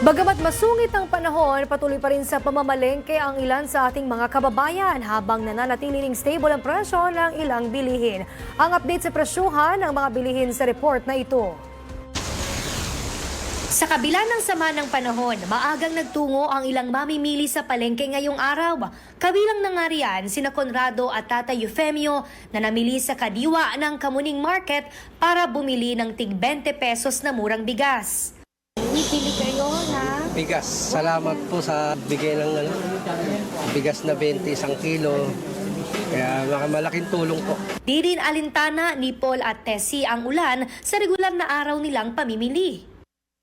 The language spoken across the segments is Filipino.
Bagamat masungit ang panahon, patuloy pa rin sa pamamalengke ang ilan sa ating mga kababayan habang nananatiling stable ang presyo ng ilang bilihin. Ang update sa presyuhan ng mga bilihin sa report na ito. Sa kabila ng sama ng panahon, maagang nagtungo ang ilang mamimili sa palengke ngayong araw. Kabilang na nga riyan sina Conrado at Tata Eufemio na namili sa kadiwa ng Kamuning Market para bumili ng tig 20 pesos na murang bigas. Pili kayo Bigas. Salamat po sa bigay ng ano, bigas na 20 isang kilo. Kaya malaking tulong po. Di rin alintana ni Paul at Tessie ang ulan sa regular na araw nilang pamimili.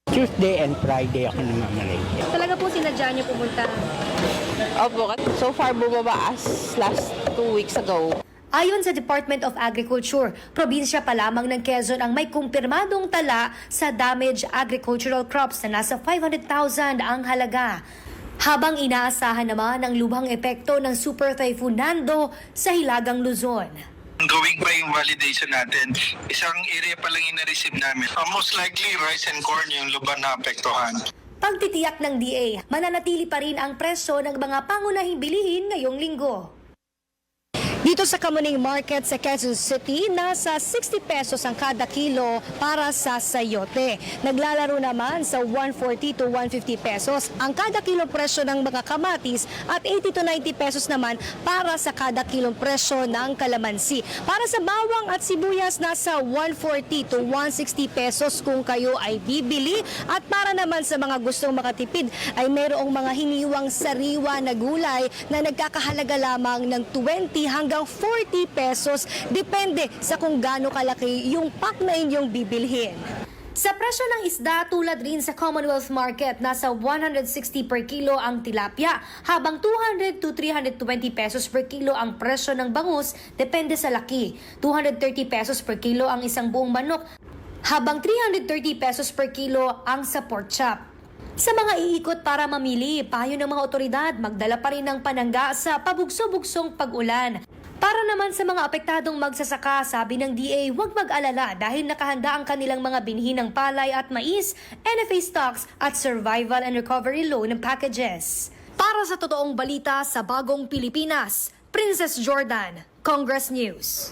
Tuesday and Friday ako namamalengke. Talaga po sinadya niyo pumunta. Opo, so far bumaba as last two weeks ago. Ayon sa Department of Agriculture, probinsya pa lamang ng Quezon ang may kumpirmadong tala sa damaged agricultural crops na nasa 500,000 ang halaga. Habang inaasahan naman ang lubhang epekto ng Super Typhoon Nando sa Hilagang Luzon. Ongoing pa yung validation natin. Isang area pa lang yung na-receive namin. Uh, most likely, rice and corn yung luban na apektuhan. Pagtitiyak ng DA, mananatili pa rin ang presyo ng mga pangunahing bilihin ngayong linggo. Dito sa Kamuning Market sa Quezon City, nasa 60 pesos ang kada kilo para sa sayote. Naglalaro naman sa 140 to 150 pesos ang kada kilo presyo ng mga kamatis at 80 to 90 pesos naman para sa kada kilong presyo ng kalamansi. Para sa bawang at sibuyas, nasa 140 to 160 pesos kung kayo ay bibili. At para naman sa mga gustong makatipid, ay mayroong mga hiniwang sariwa na gulay na nagkakahalaga lamang ng 20 hanggang 40 pesos. Depende sa kung gaano kalaki yung pack na inyong bibilhin. Sa presyo ng isda, tulad rin sa Commonwealth Market, nasa 160 per kilo ang tilapia, habang 200 to 320 pesos per kilo ang presyo ng bangus, depende sa laki. 230 pesos per kilo ang isang buong manok, habang 330 pesos per kilo ang sa pork chop. Sa mga iikot para mamili, payo ng mga otoridad, magdala pa rin ng panangga sa pabugso-bugsong pag-ulan. Para naman sa mga apektadong magsasaka, sabi ng DA, huwag mag-alala dahil nakahanda ang kanilang mga binhi ng palay at mais, NFA stocks at survival and recovery loan packages. Para sa totoong balita sa bagong Pilipinas, Princess Jordan, Congress News.